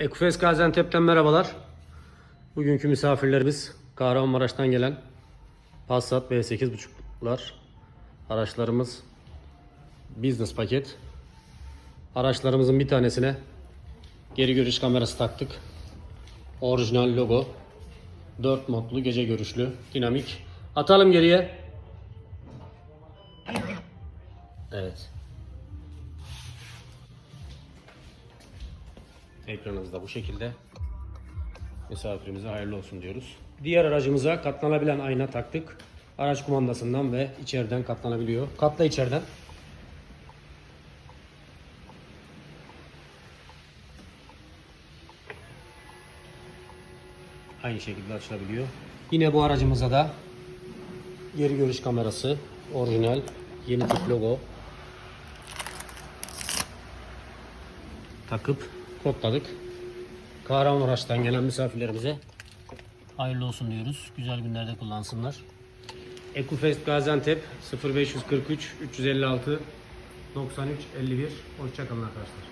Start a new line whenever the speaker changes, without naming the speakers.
Ekufes Gaziantep'ten merhabalar. Bugünkü misafirlerimiz Kahramanmaraş'tan gelen Passat B8.5'lar. Araçlarımız business paket. Araçlarımızın bir tanesine geri görüş kamerası taktık. Orijinal logo. 4 modlu gece görüşlü dinamik. Atalım geriye. Evet. Ekranımız da bu şekilde. Misafirimize hayırlı olsun diyoruz. Diğer aracımıza katlanabilen ayna taktık. Araç kumandasından ve içeriden katlanabiliyor. Katla içeriden. Aynı şekilde açılabiliyor. Yine bu aracımıza da geri görüş kamerası, orijinal, yeni tip logo takıp kodladık. Kahramanmaraş'tan gelen misafirlerimize hayırlı olsun diyoruz. Güzel günlerde kullansınlar. Ekufest Gaziantep 0543 356 93 51 Hoşçakalın arkadaşlar.